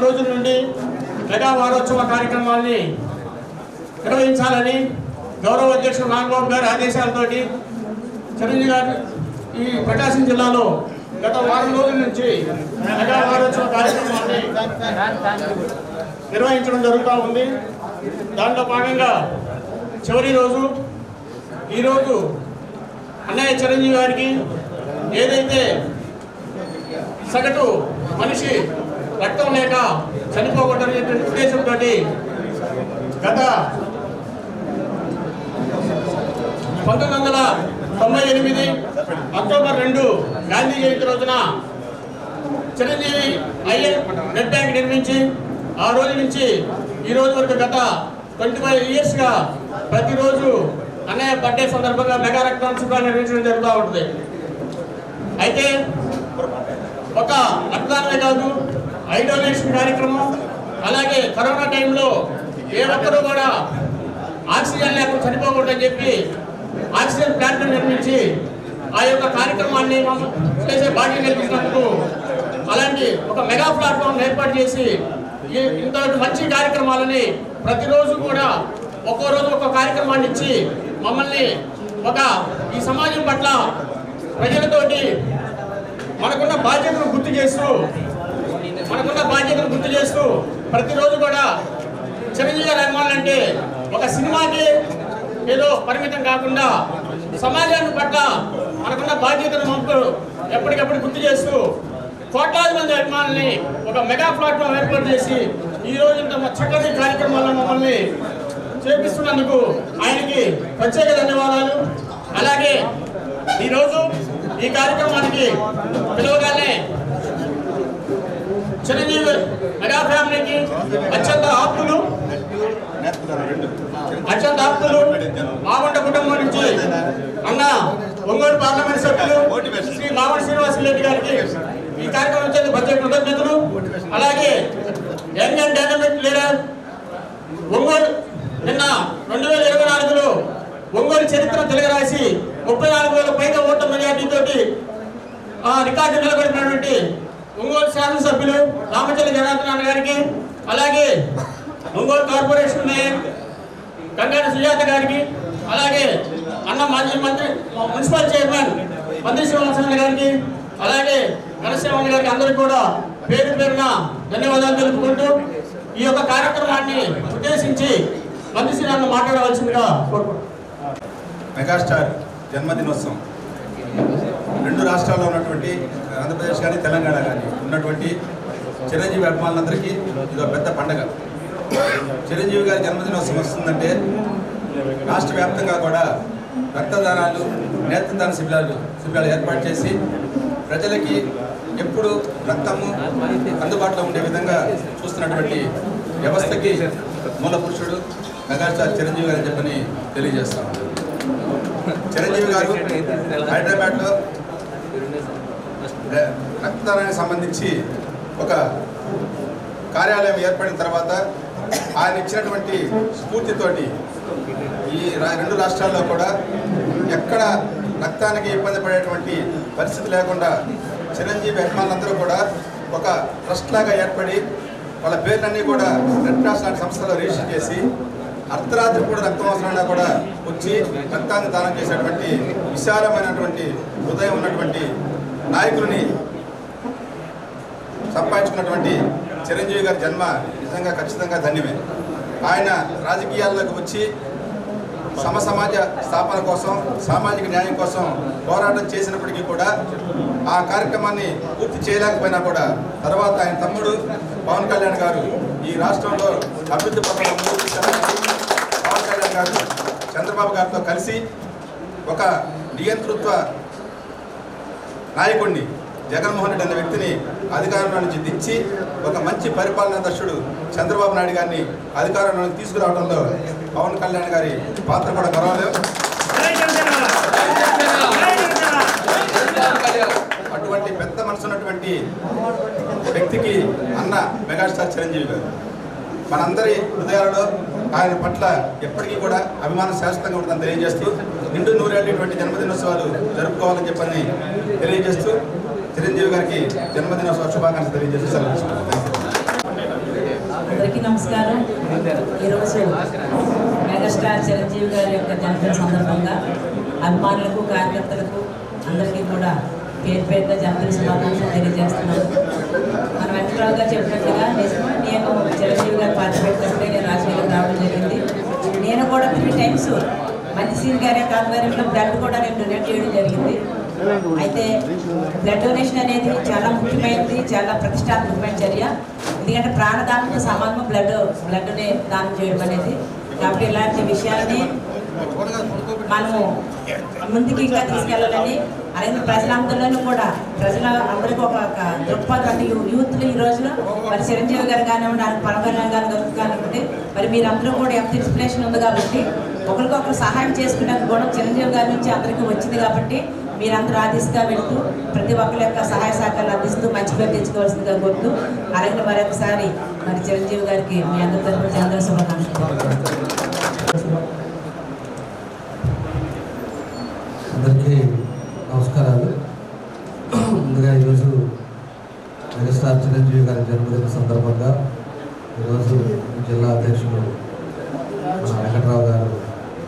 వారం రోజుల నుండి మెగా వారోత్సవ కార్యక్రమాల్ని నిర్వహించాలని గౌరవ అధ్యక్షుడు నాగబాబు గారి ఆదేశాలతోటి చిరంజీవి గారు ఈ ప్రకాశం జిల్లాలో గత వారం రోజుల నుంచి మెగా వారోత్సవ కార్యక్రమాన్ని నిర్వహించడం జరుగుతూ ఉంది. దాంట్లో భాగంగా చివరి రోజు ఈరోజు అన్నయ్య చిరంజీవి గారికి ఏదైతే సగటు మనిషి రక్తం లేక చనిపోకూడదనే ఉద్దేశంతో గత పంతొమ్మిది వందల తొంభై ఎనిమిది అక్టోబర్ రెండు గాంధీ జయంతి రోజున చిరంజీవి ఐఎన్ నెట్ బ్యాంక్ నిర్మించి ఆ రోజు నుంచి ఈ రోజు వరకు గత ట్వంటీ ఫైవ్ ఇయర్స్గా ప్రతిరోజు అన్నయ్య బర్త్డే సందర్భంగా మెగా రక్తం శిబిరాలు నిర్మించడం జరుగుతూ ఉంటుంది. అయితే ఒక రక్తదానమే కాదు ఐడోనేషన్ కార్యక్రమం అలాగే కరోనా టైంలో ఏ ఒక్కరూ కూడా ఆక్సిజన్ లేకుండా చనిపోకూడదని చెప్పి ఆక్సిజన్ ప్లాంట్ నిర్మించి ఆ యొక్క కార్యక్రమాన్ని మనం చేసే బాధ్యత నిర్మించినప్పుడు అలాంటి ఒక మెగా ప్లాట్ఫామ్ ఏర్పాటు చేసి ఇంత మంచి కార్యక్రమాలని ప్రతిరోజు కూడా ఒక్కో రోజు ఒక కార్యక్రమాన్ని ఇచ్చి మమ్మల్ని ఒక ఈ సమాజం పట్ల ప్రజలతోటి మనకున్న బాధ్యతను గుర్తు చేస్తూ మనకున్న బాధ్యతను గుర్తు చేస్తూ ప్రతిరోజు కూడా చిరంజీవి గారు అంటే ఒక సినిమాకి ఏదో పరిమితం కాకుండా సమాజాన్ని పట్ల మనకున్న బాధ్యతను మనకు ఎప్పటికప్పుడు గుర్తు చేస్తూ కోట్లాది మంది అభిమానుల్ని ఒక మెగా ప్లాట్ఫామ్ ఏర్పాటు చేసి ఈ రోజు ఇంత చక్కటి కార్యక్రమాల్లో మమ్మల్ని చేపిస్తున్నందుకు ఆయనకి ప్రత్యేక ధన్యవాదాలు. అలాగే ఈరోజు ఈ కార్యక్రమానికి పిలవగానే చిరంజీవి మెగా ఫ్యామిలీకి అత్యంత ఆప్తులు. అత్యంత ఆప్తులు మామంట కుటుంబం నుంచి అన్న ఒంగోలు పార్లమెంట్ సభ్యులు శ్రీ మామూలు శ్రీనివాస రెడ్డి గారికి ఈ కార్యక్రమం వచ్చేది ప్రత్యేక కృతజ్ఞతలు. అలాగే young and dynamic leader Ongole నిన్న రెండు వేల ఇరవై నాలుగులో ఒంగోలు చరిత్ర తిరగరాసి ముప్పై నాలుగు వేల పైగా ఓట్ల మెజార్టీతోటి రికార్డు నిలబడినటువంటి ఒంగోలు శాసనసభ్యులు రామచంద్ర జనార్దన్ గారికి అలాగే ఒంగోలు కార్పొరేషన్ మేయర్ గంగాన సుజాత గారికి అలాగే అన్న మాజీ మంత్రి మున్సిపల్ చైర్మన్ మంత్రి శ్రీనివాసరావు గారికి అలాగే నరసింహన్ గారికి అందరికీ కూడా పేరు పేరున ధన్యవాదాలు తెలుపుకుంటూ ఈ యొక్క కార్యక్రమాన్ని ఉద్దేశించి మంత్రి శ్రీ నన్ను మాట్లాడవలసిందిగా మెగాస్టార్ జన్మదినోత్సవం. రెండు రాష్ట్రాల్లో ఉన్నటువంటి ఆంధ్రప్రదేశ్ కానీ తెలంగాణ కానీ ఉన్నటువంటి చిరంజీవి అభిమానులందరికీ ఇది ఒక పెద్ద పండగ. చిరంజీవి గారి జన్మదినోత్సవం వస్తుందంటే రాష్ట్ర వ్యాప్తంగా కూడా రక్తదానాలు నేత్రదాన శిబిరాలు శిబిరాలు ఏర్పాటు చేసి ప్రజలకి ఎప్పుడు రక్తము అందుబాటులో ఉండే విధంగా చూస్తున్నటువంటి వ్యవస్థకి మూల పురుషుడు మెగాస్టార్ చిరంజీవి గారు చెప్పని తెలియజేస్తాం. చిరంజీవి గారు హైదరాబాద్లో రక్తదానానికి సంబంధించి ఒక కార్యాలయం ఏర్పడిన తర్వాత ఆయన ఇచ్చినటువంటి స్ఫూర్తితోటి ఈ రెండు రాష్ట్రాల్లో కూడా ఎక్కడ రక్తానికి ఇబ్బంది పడేటువంటి పరిస్థితి లేకుండా చిరంజీవి అభిమానులందరూ కూడా ఒక ట్రస్ట్ లాగా ఏర్పడి వాళ్ళ పేర్లన్నీ కూడా రెడ్ క్రాస్ లాంటి సంస్థలో రిజిస్టర్ చేసి అర్ధరాత్రి కూడా రక్తం అవసరంగా కూడా వచ్చి రక్తాన్ని దానం చేసేటువంటి విశాలమైనటువంటి హృదయం ఉన్నటువంటి నాయకులని సంపాదించుకున్నటువంటి చిరంజీవి గారి జన్మ నిజంగా ఖచ్చితంగా ధన్యమే. ఆయన రాజకీయాల్లోకి వచ్చి సమ సమాజ స్థాపన కోసం సామాజిక న్యాయం కోసం పోరాటం చేసినప్పటికీ కూడా ఆ కార్యక్రమాన్ని పూర్తి చేయలేకపోయినా కూడా తర్వాత ఆయన తమ్ముడు పవన్ కళ్యాణ్ గారు ఈ రాష్ట్రంలో అభివృద్ధి పథకాలు పవన్ కళ్యాణ్ గారు చంద్రబాబు గారితో కలిసి ఒక నియంతృత్వ నాయకుడిని జగన్మోహన్ రెడ్డి అనే వ్యక్తిని అధికారంలో నుంచి దించి ఒక మంచి పరిపాలనా దర్శుడు చంద్రబాబు నాయుడు గారిని అధికారంలోకి తీసుకురావడంలో పవన్ కళ్యాణ్ గారి పాత్ర కూడా గర్వలేదు అటువంటి పెద్ద మనసు మనసున్నటువంటి వ్యక్తికి అన్న మెగాస్టార్ చిరంజీవి గారు. మనందరి హృదయాలలో ఆయన పట్ల ఎప్పటికీ కూడా అభిమానం శాశ్వతంగా ఉంటుందని తెలియజేస్తూ నిండు నూరేళ్ళటువంటి జన్మదినోత్సవాలు జరుపుకోవాలని చెప్పని తెలియజేస్తూ చిరంజీవి గారికి జన్మదినోత్సవ శుభాకాంక్షలు తెలియజేస్తూ సెలవు అందరికీ నమస్కారం. ఈరోజు మెగాస్టార్ చిరంజీవి గారి యొక్క జన్మదిన సందర్భంగా అభిమానులకు కార్యకర్తలకు అందరికీ కూడా పేరు పేరుగా జన్మదిన శుభాకాంక్షలు తెలియజేస్తున్నాను మన వెంకటరావు గారు చెప్పినట్టుగా నిజమే నేను చిరంజీవి గారు పార్టీ పెట్టినప్పుడే నేను రాజకీయాలకు రావడం జరిగింది. నేను కూడా త్రీ టైమ్స్ మంచి సీన్ గారి యొక్క ఆధ్వర్యంలో బ్లడ్ కూడా నేను డొనేట్ చేయడం జరిగింది. అయితే బ్లడ్ డొనేషన్ అనేది చాలా ముఖ్యమైనది చాలా ప్రతిష్టాత్మకమైన చర్య. ఎందుకంటే ప్రాణదానంతో సమానం బ్లడ్ బ్లడ్ని దానం చేయడం అనేది. కాబట్టి ఇలాంటి విషయాన్ని మనము ముందుకు ఇంకా తీసుకెళ్ళాలని అలాగే ప్రజలందరిలోనూ కూడా ప్రజల అందరికీ ఒక దృక్పథం యూత్లు ఈ రోజున మరి చిరంజీవి గారు కానివ్వండి ఆయన పవన్ గారు కానివ్వండి మరి మీరందరూ కూడా ఎంత ఇన్స్పిరేషన్ ఉంది కాబట్టి ఒకరికొకరు సహాయం చేసుకునే కూడా చిరంజీవి గారి నుంచి అందరికీ వచ్చింది కాబట్టి మీరందరూ ఆ దిశగా వెళ్తూ ప్రతి ఒక్కరి యొక్క సహాయ సహకారాలు అందిస్తూ మంచి పేరు తెచ్చుకోవాల్సిందిగా కోరుతూ అలాగే మరొకసారి మరి చిరంజీవి గారికి మీ అందరి తరఫున జనరల్ శుభాకాంక్షలు. అందరికీ నమస్కారాలు. ముందుగా ఈరోజు మెగాస్టార్ చిరంజీవి గారి జన్మదిన సందర్భంగా ఈరోజు జిల్లా అధ్యక్షుడు మన వెంకట్రావు గారు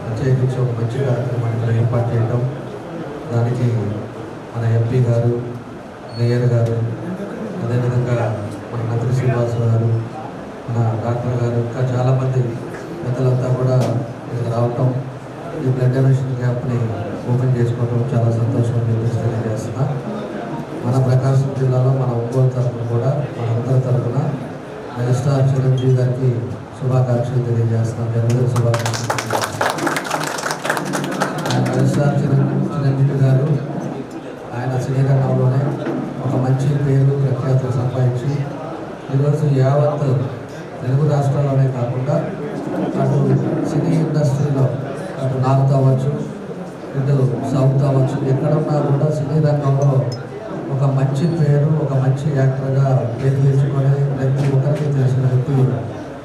ప్రత్యేకించి ఒక మంచి కార్యక్రమాన్ని ఇక్కడ ఏర్పాటు చేయడం దానికి మన ఎంపీ గారు మేయర్ గారు అదేవిధంగా మన మంత్రి శ్రీనివాసరావు గారు మన డాక్టర్ గారు ఇంకా చాలామంది పెద్దలంతా కూడా రావటం ఈ బ్లడ్ డొనేషన్ క్యాంప్ని ఓపెన్ చేసుకోవడం చాలా సంతోషంగా చెప్పేసి తెలియజేస్తున్నా. మన ప్రకాశం జిల్లాలో మన ఒంగోలు తరఫున కూడా మనందరి తరఫున మెగాస్టార్ చిరంజీవి గారికి శుభాకాంక్షలు తెలియజేస్తున్నాం. జన్మదిన శుభాకాంక్షలు ఆయన మెగాస్టార్ చిరంజీవి చిరంజీవి గారు ఆయన సినీ రంగంలోనే ఒక మంచి పేరు ప్రఖ్యాతులు సంపాదించి ఈరోజు యావత్ తెలుగు రాష్ట్రాల్లోనే కాకుండా అటు సినీ ఇండస్ట్రీలో అటు నార్త్ అవ్వచ్చు. ఇద్దరు సాగుతూ అవ్వచ్చు ఎక్కడున్నా కూడా సినీ రంగంలో ఒక మంచి పేరు ఒక మంచి యాక్టర్గా పేరు తెచ్చుకొని ప్రతి ఒక్కరికి తెలిసిన వ్యక్తి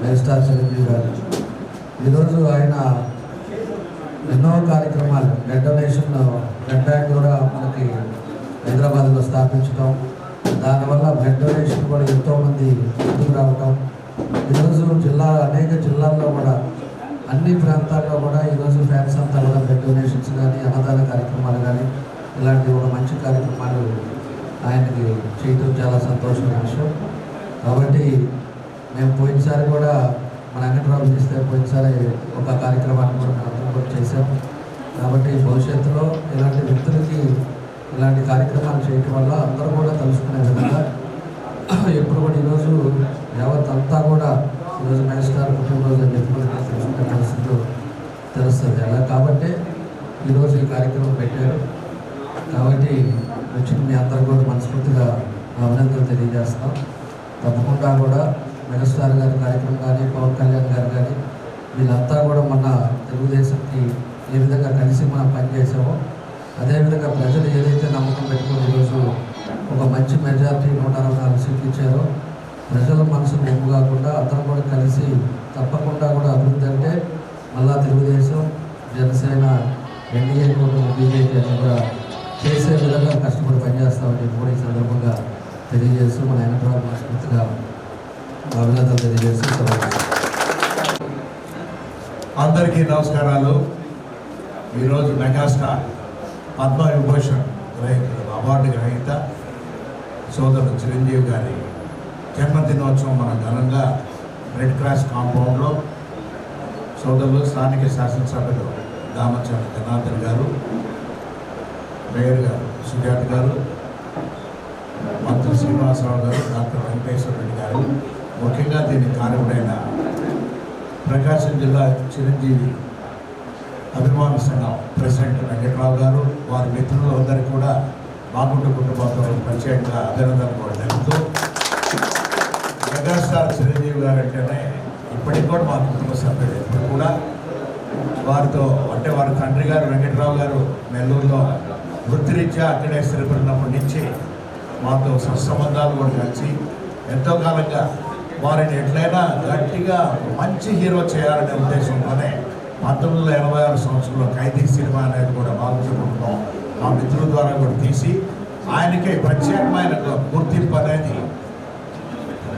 మెగాస్టార్ చిరంజీవి గారు. ఈరోజు ఆయన ఎన్నో కార్యక్రమాలు బ్లడ్ డొనేషన్ బ్లడ్ బ్యాంక్ కూడా మనకి హైదరాబాద్లో స్థాపించడం దానివల్ల బ్లడ్ డొనేషన్ కూడా ఎంతోమంది ముందుకు రావటం. ఈరోజు జిల్లా అనేక జిల్లాల్లో కూడా అన్ని ప్రాంతాల్లో కూడా ఈరోజు ఫ్యాన్స్ అంతా కూడా బ్లడ్ డొనేషన్స్ కానీ అన్నదాన కార్యక్రమాలు కానీ ఇలాంటి ఒక మంచి కార్యక్రమాలు ఆయనకి చేయటం చాలా సంతోషమైన విషయం. కాబట్టి మేము పోయినసారి కూడా మన వెంకటరావు చేస్తే పోయినసారి ఒక కార్యక్రమాన్ని కూడా మేము కూడా చేశాం. కాబట్టి భవిష్యత్తులో ఇలాంటి వ్యక్తులకి ఇలాంటి కార్యక్రమాలు చేయటం వల్ల అందరూ కూడా తెలుసుకునే విధంగా ఎప్పుడు కూడా ఈరోజు యావత్ అంతా కూడా ఈరోజు మేస్టార్ పుట్టినరోజు అని చెప్పి కూడా పరిస్థితులు తెలుస్తుంది. అలా కాబట్టి ఈరోజు ఈ కార్యక్రమం పెట్టారు. కాబట్టి వచ్చిన మీ అందరూ కూడా మనస్ఫూర్తిగా అభినందనలు తెలియజేస్తాం తప్పకుండా కూడా మెగాస్టార్ గారి కార్యక్రమం కానీ పవన్ కళ్యాణ్ గారు కానీ వీళ్ళంతా కూడా మన తెలుగుదేశంకి ఏ విధంగా కలిసి మనం పనిచేసామో అదేవిధంగా ప్రజలు ఏదైతే నమ్మకం పెట్టుకుని ఈరోజు ఒక మంచి మెజార్టీ నూట అరవై నాలుగు సీట్లు ఇచ్చారో ప్రజల మనసు కాకుండా అందరం కూడా కలిసి తప్పకుండా కూడా అభివృద్ధి అంటే మళ్ళా తెలుగుదేశం జనసేన ఎన్డీఏ కూటమి బీజేపీ అని కూడా చేసే విధంగా కష్టపడి పనిచేస్తామని చెప్పి కూడా ఈ సందర్భంగా తెలియజేస్తూ మన వెంకటరావు మనస్ఫూర్తిగా అభినందనలు తెలియజేస్తూ అందరికీ నమస్కారాలు. ఈరోజు మెగాస్టార్ పద్మ విభూషణ్ గ్రహీత అవార్డు గ్రహీత సోదరుడు చిరంజీవి గారి జన్మదినోత్సవం మన ఘనంగా రెడ్ క్రాస్ కాంపౌండ్లో సోదరులు స్థానిక శాసనసభ్యులు దామచంద్ర జనార్దన్ గారు మేయర్ గారు సుజాత గారు మంత్రి శ్రీనివాసరావు గారు డాక్టర్ వెంకటేశ్వర రెడ్డి గారు. ముఖ్యంగా దీని కారకుడైన ప్రకాశం జిల్లా చిరంజీవి అభిమాన సంఘం ప్రెసిడెంట్ వెంకట్రావు గారు వారి మిత్రులు అందరికీ కూడా బాగుంటు కుటుంబంతో ప్రత్యేకంగా అభినందనలు కూడా జరుగుతూ మెగాస్టార్ చిరంజీవి గారు అంటేనే ఇప్పటికి కూడా మా కుటుంబ సభ్యుడు ఇప్పుడు కూడా వారితో అంటే వారి తండ్రి గారు వెంకట్రావు గారు నెల్లూరులో వృత్తిరీత్యా అక్కడే స్థిరపడినప్పటి నుంచి మాతో సత్సంబంధాలు కూడా కలిసి ఎంతో కాలంగా వారిని ఎట్లయినా గట్టిగా మంచి హీరో చేయాలనే ఉద్దేశంతోనే పంతొమ్మిది వందల ఎనభై ఆరు సంవత్సరంలో ఖైదీ సినిమా అనేది కూడా బాగుంటున్నాం మా మిత్రుల ద్వారా కూడా తీసి ఆయనకే ప్రత్యేకమైన గుర్తింపు అనేది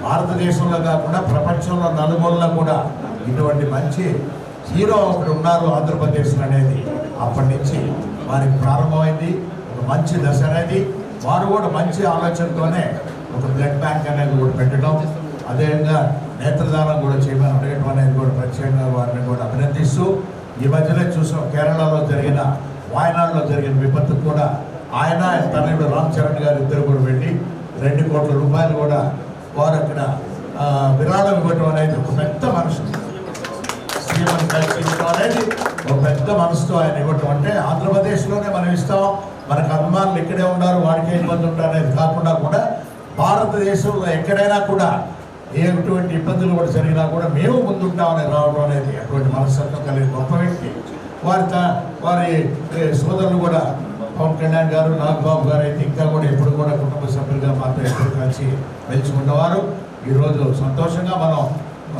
భారతదేశంలో కాకుండా ప్రపంచంలో నలుమూలలో కూడా ఇటువంటి మంచి హీరో ఒకడు ఉన్నారు ఆంధ్రప్రదేశ్ అనేది. అప్పటి నుంచి వారికి ప్రారంభమైంది. ఒక మంచి దశ అనేది. వారు కూడా మంచి ఆలోచనతోనే ఒక బ్లడ్ బ్యాంక్ అనేది కూడా పెట్టడం. అదేవిధంగా నేత్రదానం కూడా చేయమని అడగడం అనేది కూడా ప్రత్యేకంగా వారిని కూడా అభినందిస్తూ ఈ మధ్యనే చూసాం కేరళలో జరిగిన వాయనాడులో జరిగిన విపత్తు కూడా ఆయన తనయుడు రామ్ చరణ్ గారు ఇద్దరు కూడా వెళ్ళి రెండు కోట్ల రూపాయలు కూడా వారు అక్కడ విరాళం ఇవ్వటం అనేది ఒక పెద్ద మనసు. సీఎం కల్పించడం అనేది ఒక పెద్ద మనసుతో ఆయన ఇవ్వటం అంటే ఆంధ్రప్రదేశ్లోనే మనం ఇస్తాం. మనకు అభిమానులు ఇక్కడే ఉన్నారు వాడికి ఇబ్బంది ఉంటారు అనేది కాకుండా కూడా భారతదేశంలో ఎక్కడైనా కూడా ఎటువంటి ఇబ్బందులు కూడా జరిగినా కూడా మేము ముందుంటామని రావడం అనేది అటువంటి మనస్తత్వం కలిగిన గొప్ప వ్యక్తి. వారి వారి సోదరులు కూడా పవన్ కళ్యాణ్ గారు నాగబాబు గారు అయితే ఇంకా కూడా ఎప్పుడు కూడా కుటుంబ సభ్యులుగా మాతో ఎప్పుడు కలిసి మెలుచుకున్నవారు ఈరోజు సంతోషంగా మనం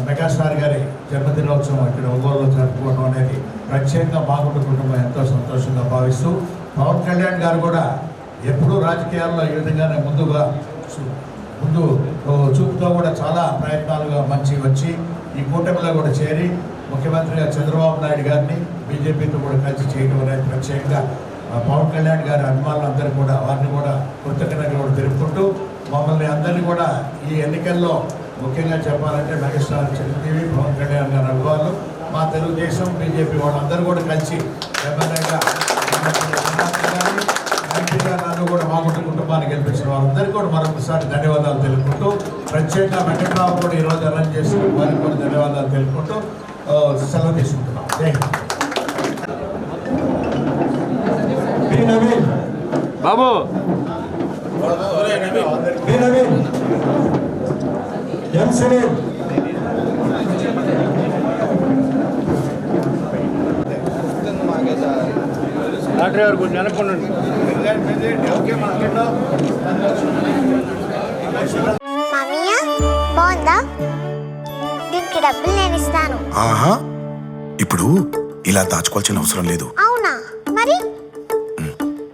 మెగాస్టార్ గారి జన్మదినోత్సవం ఇక్కడ ఒంగోలులో జరుపుకోవడం అనేది ప్రత్యేకంగా బాగుంటు కుటుంబం ఎంతో సంతోషంగా భావిస్తూ పవన్ కళ్యాణ్ గారు కూడా ఎప్పుడూ రాజకీయాల్లో ఈ విధంగానే ముందుగా ముందు చూపుతో కూడా చాలా ప్రయత్నాలుగా మంచి వచ్చి ఈ కూటమిలో కూడా చేరి ముఖ్యమంత్రిగా చంద్రబాబు నాయుడు గారిని బీజేపీతో కూడా కలిసి చేయడం అనేది ప్రత్యేకంగా పవన్ కళ్యాణ్ గారి అభిమానులందరూ కూడా వారిని కూడా కృతజ్ఞతలు కూడా తెలుపుకుంటూ మమ్మల్ని అందరినీ కూడా ఈ ఎన్నికల్లో ముఖ్యంగా చెప్పాలంటే మెగాస్టార్ చిరంజీవి పవన్ కళ్యాణ్ గారి అభిమానులు మా తెలుగుదేశం బీజేపీ వాళ్ళందరూ కూడా కలిసి ఎమ్మెల్యేగా ఎంపీగా నన్ను కూడా మాగుంట కుటుంబాన్ని గెలిపించిన వారందరికీ కూడా మరొకసారి ధన్యవాదాలు తెలుపుకుంటూ ప్రత్యేకంగా వెంకట్రావు కూడా ఈరోజు అరేంజ్ చేసి వారికి కూడా ధన్యవాదాలు తెలుపుకుంటూ సెలవు తీసుకుంటున్నాం జై హింద్. బాబు. ఎం సునీల్ డాక్టర్ గారు కొంచెం వెనక్కుండండి. మామయ్య బాగుందా? దీనికి డబ్బులు నేను ఇస్తాను. ఆహా ఇప్పుడు ఇలా దాచుకోవాల్సిన అవసరం లేదు.